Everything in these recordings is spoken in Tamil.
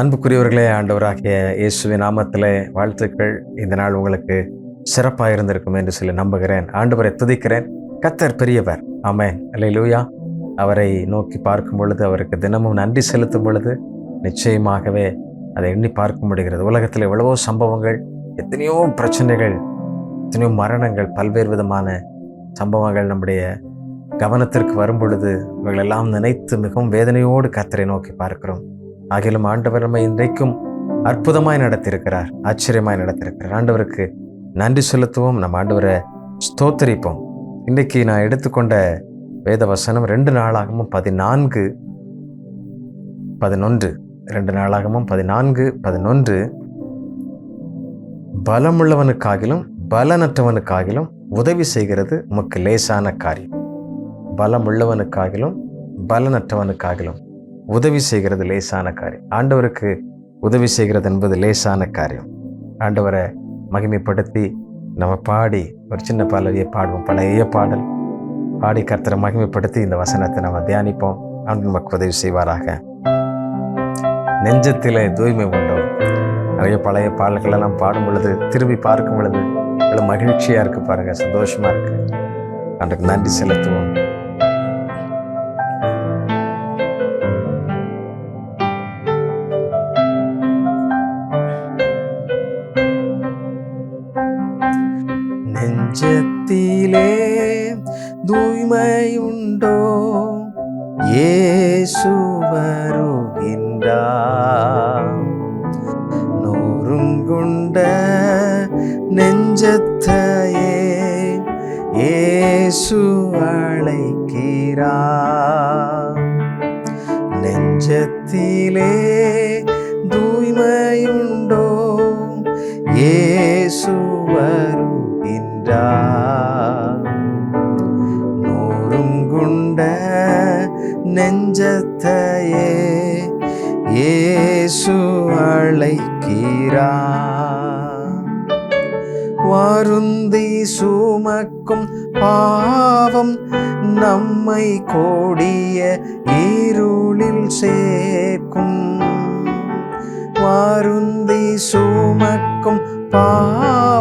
அன்புக்குரியவர்களே ஆண்டவராகிய இயேசுவின் நாமத்திலே வாழ்த்துக்கள். இந்த நாள் உங்களுக்கு சிறப்பாக இருந்திருக்கும் என்று சொல்லி நம்புகிறேன். ஆண்டவரை துதிக்கிறேன். கத்தர் பெரியவர். ஆமேன். அல்ல லூயா அவரை நோக்கி பார்க்கும் பொழுது அவருக்கு தினமும் நன்றி செலுத்தும் பொழுது நிச்சயமாகவே அதை எண்ணி பார்க்க முடிகிறது. உலகத்தில் எவ்வளவோ சம்பவங்கள் எத்தனையோ பிரச்சனைகள் எத்தனையோ மரணங்கள் பல்வேறு விதமான சம்பவங்கள் நம்முடைய கவனத்திற்கு வரும் பொழுது இவைகளெல்லாம் நினைத்து மிகவும் வேதனையோடு கத்தரை நோக்கி பார்க்கிறோம். ஆகிலும் ஆண்டவர் நம்மை இன்றைக்கும் அற்புதமாய் நடத்தியிருக்கிறார் ஆச்சரியமாய் நடத்தியிருக்கிறார். ஆண்டவருக்கு நன்றி செலுத்துவோம் நம்ம ஆண்டவரை ஸ்தோத்தரிப்போம். இன்றைக்கு நான் எடுத்துக்கொண்ட வேத வசனம் ரெண்டு நாளாகவும் பதினான்கு பதினொன்று. ரெண்டு நாளாகவும் பதினான்கு பதினொன்று. பலமுள்ளவனுக்காகிலும் பலனற்றவனுக்காகிலும் உதவி செய்கிறது உமக்கு லேசான காரியம். பலமுள்ளவனுக்காகிலும் பலனற்றவனுக்காகிலும் உதவி செய்கிறது லேசான காரியம். ஆண்டவருக்கு உதவி செய்கிறது என்பது லேசான காரியம். ஆண்டவரை மகிமைப்படுத்தி நம்ம பாடி ஒரு சின்ன பாடலையே பாடுவோம். பழைய பாடல். பாடி கர்த்தரை மகிமைப்படுத்தி இந்த வசனத்தை நம்ம தியானிப்போம். ஆண்டு நமக்கு உதவி செய்வாராக. நெஞ்சத்தில் தூய்மை உண்டோ. நிறைய பழைய பாடல்கள் எல்லாம் பாடும் பொழுது திரும்பி பார்க்கும் பொழுது மகிழ்ச்சியாக இருக்கு பாருங்க. சந்தோஷமா இருக்கு. அன்றைக்கு நன்றி செலுத்துவோம். இயேசு வருகின்றார். நூறுங்குண்ட நெஞ்சத்தையே இயேசு அழைக்கிறார். நெஞ்சத்திலே தூய்மையுண்டோ? இயேசு நெஞ்சத்தையே ஏசு அழைக்கிறா வருந்தி சுமக்கும் பாவம் நம்மை கோடிய இருளில் சேர்க்கும். வருந்தி சுமக்கும்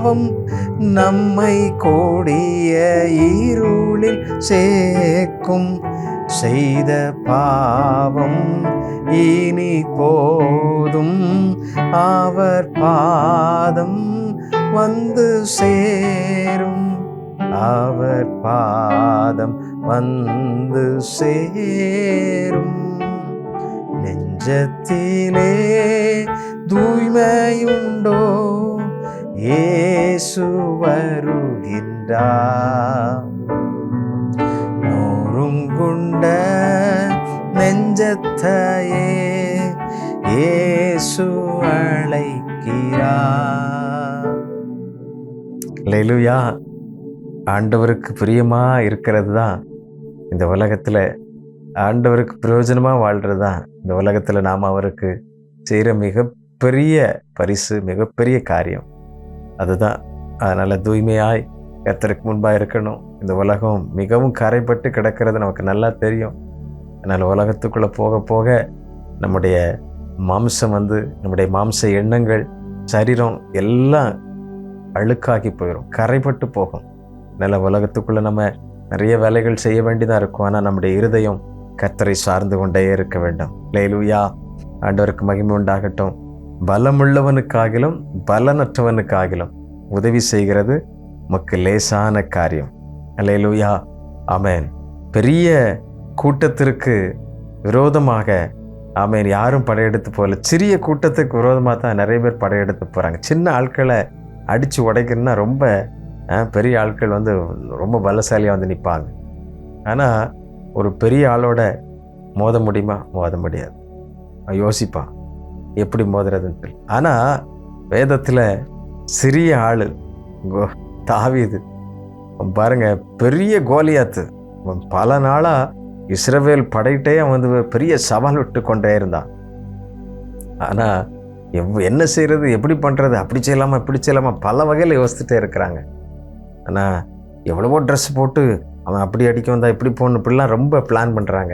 பாவம் நம்மை கோடிய இருளில் சேர்க்கும் செய்த பாவம் இனி போதும். அவர் பாதம் வந்து சேரும். அவர் பாதம் வந்து சேரும். நெஞ்சத்திலே தூய்மையுண்டோ? இயேசு வருகின்றார் நூறுங்குண்ட நெஞ்சத்தையே இயேசு அழைக்கிறார் லெலுயா ஆண்டவருக்கு பிரியமா இருக்கிறது தான் இந்த உலகத்தில் ஆண்டவருக்கு பிரயோஜனமாக வாழ்கிறது தான் இந்த உலகத்தில் நாம் அவருக்கு செய்கிற மிகப்பெரிய பரிசு மிகப்பெரிய காரியம் அதுதான். அதனால் தூய்மையாய் கத்தருக்கு முன்பாக இருக்கணும். இந்த உலகம் மிகவும் கரைப்பட்டு கிடக்கிறது நமக்கு நல்லா தெரியும். அதனால் உலகத்துக்குள்ளே போக போக நம்முடைய மாம்சம் வந்து நம்முடைய மாம்ச எண்ணங்கள் சரீரம் எல்லாம் அழுக்காகி போயிடும் கரைப்பட்டு போகும். நல்ல உலகத்துக்குள்ளே நம்ம நிறைய வேலைகள் செய்ய வேண்டியதாக இருக்கும். ஆனால் நம்முடைய இருதயம் கர்த்தரை சார்ந்து கொண்டே இருக்க வேண்டும். லேலுயா ஆண்டவருக்கு மகிமை உண்டாகட்டும். பலமுள்ளவனுக்காகிலும் பலனற்றவனுக்காகிலும் உதவி செய்கிறது மக்கு லேசான காரியம். அல்லேலூயா அமேன் பெரிய கூட்டத்திற்கு விரோதமாக ஆமென் யாரும் படையெடுத்து போகல. சிறிய கூட்டத்துக்கு விரோதமாக தான் நிறைய பேர் படையெடுத்து போகிறாங்க சின்ன ஆட்களை அடித்து உடைக்கணும்னா ரொம்ப பெரிய ஆட்கள் வந்து ரொம்ப பலசாலியாக வந்து நிற்பாங்க ஆனால் ஒரு பெரிய ஆளோட மோத முடியுமா? மோத முடியாது. யோசிப்பான். எப்படி மோதுறதுன்னு சொல்லி ஆனால் வேதத்தில் சிறிய ஆள் தாவீது. பாருங்கள் பாருங்க பெரிய கோலியாத்து. பல நாளாக இஸ்ரவேல் படையிட்டே அவன் வந்து பெரிய சவால் விட்டு கொண்டே இருந்தான். ஆனால் எவ் என்ன செய்கிறது எப்படி பண்ணுறது அப்படி செய்யலாமா இப்படி செய்யலாமா பல வகையில் யோசிச்சுட்டே இருக்கிறாங்க. ஆனால் எவ்வளவோ ட்ரெஸ் போட்டு அவன் அப்படி அடிக்க வந்தா இப்படி போகணும் இப்படிலாம் ரொம்ப பிளான் பண்ணுறாங்க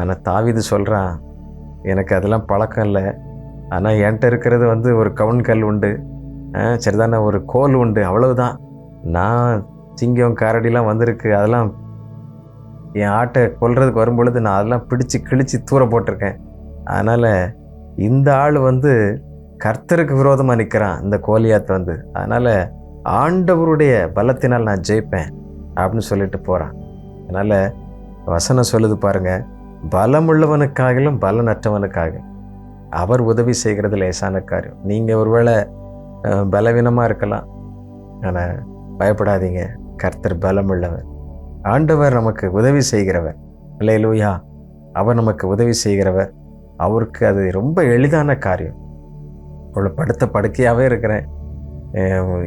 ஆனால் தாவிது சொல்கிறான் எனக்கு அதெல்லாம் பழக்கம் இல்லை. ஆனால் என்கிட்ட இருக்கிறது வந்து ஒரு கவுன் கல் உண்டு. ஆ, சரிதானே? ஒரு கோல் உண்டு. அவ்வளவுதான். நான் சிங்கம் கரடிலாம் வந்திருக்கு. அதெல்லாம் என் ஆட்டை கொல்றதுக்கு வரும்பொழுது நான் அதெல்லாம் பிடிச்சு கிழிச்சு தூர போட்டிருக்கேன். அதனால் இந்த ஆள் வந்து கர்த்தருக்கு விரோதமாக நிற்கிறான் இந்த கோலியாத் வந்து. அதனால் ஆண்டவருடைய பலத்தினால் நான் ஜெயிப்பேன் அப்படின்னு சொல்லிட்டு போகிறான் அதனால் வசனம் சொல்லுது பாருங்கள் பலமுள்ளவனுக்காகலும் பலனற்றவனுக்காக. அவர் உதவி செய்கிறது லேசான காரியம். நீங்கள் ஒருவேளை பலவீனமாக இருக்கலாம். ஆனால் பயப்படாதீங்க. கர்த்தர் பலமுள்ளவர். ஆண்டவர் நமக்கு உதவி செய்கிறவர். லூயா அவர் நமக்கு உதவி செய்கிறவர். அவருக்கு அது ரொம்ப எளிதான காரியம். இவ்வளோ படுத்த படுக்கையாகவே இருக்கிறேன்.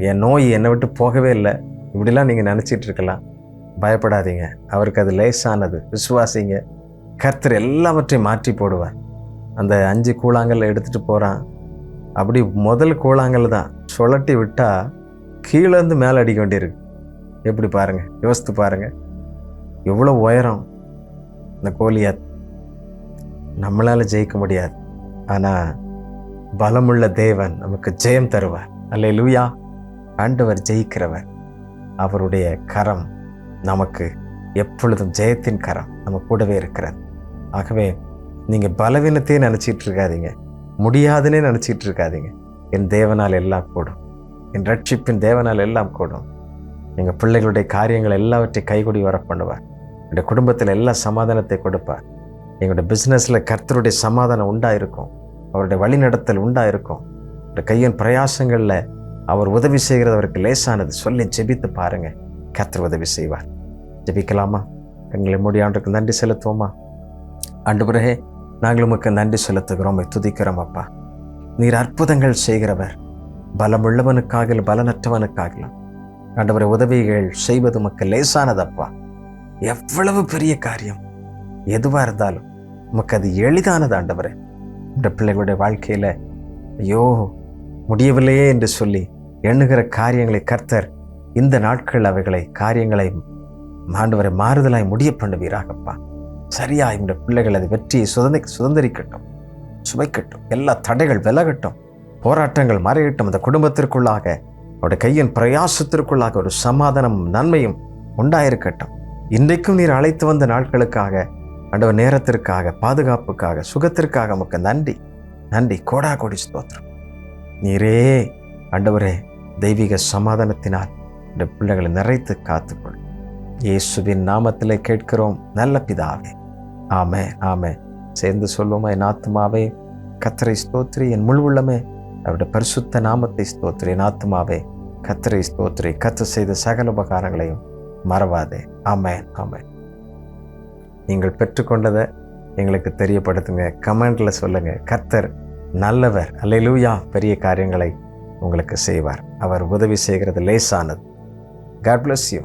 என் நோய் என்னை விட்டு போகவே இல்லை. இப்படிலாம் நீங்கள் நினச்சிட்டு இருக்கலாம். பயப்படாதீங்க. அவருக்கு அது லேசானது. விசுவாசிங்க. கர்த்தர் எல்லாவற்றையும் மாற்றி போடுவார். அந்த அஞ்சு கூழாங்கல்ல எடுத்துகிட்டு போகிறான் அப்படி முதல் கூழாங்கல் தான். சுழட்டி விட்டால் கீழேருந்து மேலே அடிக்க வேண்டியிருக்கு. எப்படி பாருங்க யோசித்து பாருங்க. எவ்வளோ உயரம் இந்த கோலியாத் நம்மளால் ஜெயிக்க முடியாது. ஆனால் பலமுள்ள தேவன் நமக்கு ஜெயம் தருவார். அல்ல லூயா ஆண்டவர் ஜெயிக்கிறவர். அவருடைய கரம் நமக்கு எப்பொழுதும் ஜெயத்தின் கரம் நம்ம கூடவே இருக்கிறது. ஆகவே நீங்கள் பலவீனத்தையே நினச்சிட்டு இருக்காதீங்க முடியாதுன்னே நினச்சிட்டு இருக்காதீங்க என் தேவனால் எல்லாம் கூடும். என் ரட்சிப்பின் தேவனால் எல்லாம் கூடும். எங்கள் பிள்ளைகளுடைய காரியங்கள் எல்லாவற்றையும் கைகூடி வர பண்ணுவார் எங்கள் குடும்பத்தில் எல்லா சமாதானத்தை கொடுப்பார். எங்களுடைய பிஸ்னஸில் கர்த்தருடைய சமாதானம் உண்டாயிருக்கும். அவருடைய வழிநடத்தல் உண்டாயிருக்கும். இந்த கையின் பிரயாசங்களில் அவர் உதவி செய்கிறது அவருக்கு லேசானது. சொல்லி ஜெபித்து பாருங்கள் கர்த்தர் உதவி செய்வார். ஜெபிக்கலாமா? எங்களை முடியாண்டுக்கு நன்றி செலுத்துவோமா? ஆண்டு பிறகே நாங்கள் உமக்கு நன்றி செலுத்துகிறோம். துதிக்கிறோம் அப்பா. நீர் அற்புதங்கள் செய்கிறவர். பலமுள்ளவனுக்காக பலனற்றவனுக்காகலாம். ஆண்டவரை உதவிகள் செய்வது உமக்கு லேசானதப்பா. எவ்வளவு பெரிய காரியம். எதுவாக இருந்தாலும் உமக்கு அது எளிதானது ஆண்டவரே. இந்த பிள்ளைகளுடைய வாழ்க்கையில் ஐயோ முடியவில்லையே என்று சொல்லி எண்ணுகிற காரியங்களை கர்த்தர் இந்த நாட்கள் அவைகளை காரியங்களை ஆண்டவரை மாறுதலாய் முடிய பண்ணுவீராகப்பா. சரியா? இந்த பிள்ளைகள் அது வெற்றியை சுதந்திர சுதந்திரிக்கட்டும் சுவைக்கட்டும் எல்லா தடைகள் விலகட்டும் போராட்டங்கள் மறையட்டும். அந்த குடும்பத்திற்குள்ளாக அவருடைய கையின் பிரயாசத்திற்குள்ளாக ஒரு சமாதானமும் நன்மையும் உண்டாயிருக்கட்டும். இன்றைக்கும் நீர் அழைத்து வந்த நாட்களுக்காக அண்டவர் நேரத்திற்காக பாதுகாப்புக்காக சுகத்திற்காக உமக்கு நன்றி நன்றி. கோடா கோடி ஸ்தோத்திரம். நீரே அண்டவரே தெய்வீக சமாதானத்தினால் இந்த பிள்ளைகளை நிறைத்து காத்துக்கொள். இயேசுவின் நாமத்திலே கேட்கிறோம் நல்ல பிதாவே. ஆமே ஆமே சேர்ந்து சொல்லுவோமா என் ஆத்மாவே கத்தரை ஸ்தோத்ரி என் முழு உள்ளமே. அவருடைய பரிசுத்த நாமத்தை ஸ்தோத்ரி என் ஆத்மாவே கத்தரை ஸ்தோத்ரி கத்து செய்த சகல உபகாரங்களையும் மறவாதே. ஆமே ஆமே நீங்கள் பெற்றுக்கொண்டதை எங்களுக்கு தெரியப்படுத்துங்க. கமெண்டில் சொல்லுங்கள் கத்தர் நல்லவர். அல்லையிலூயா பெரிய காரியங்களை உங்களுக்கு செய்வார். அவர் உதவி செய்கிறது லேசானது. God bless you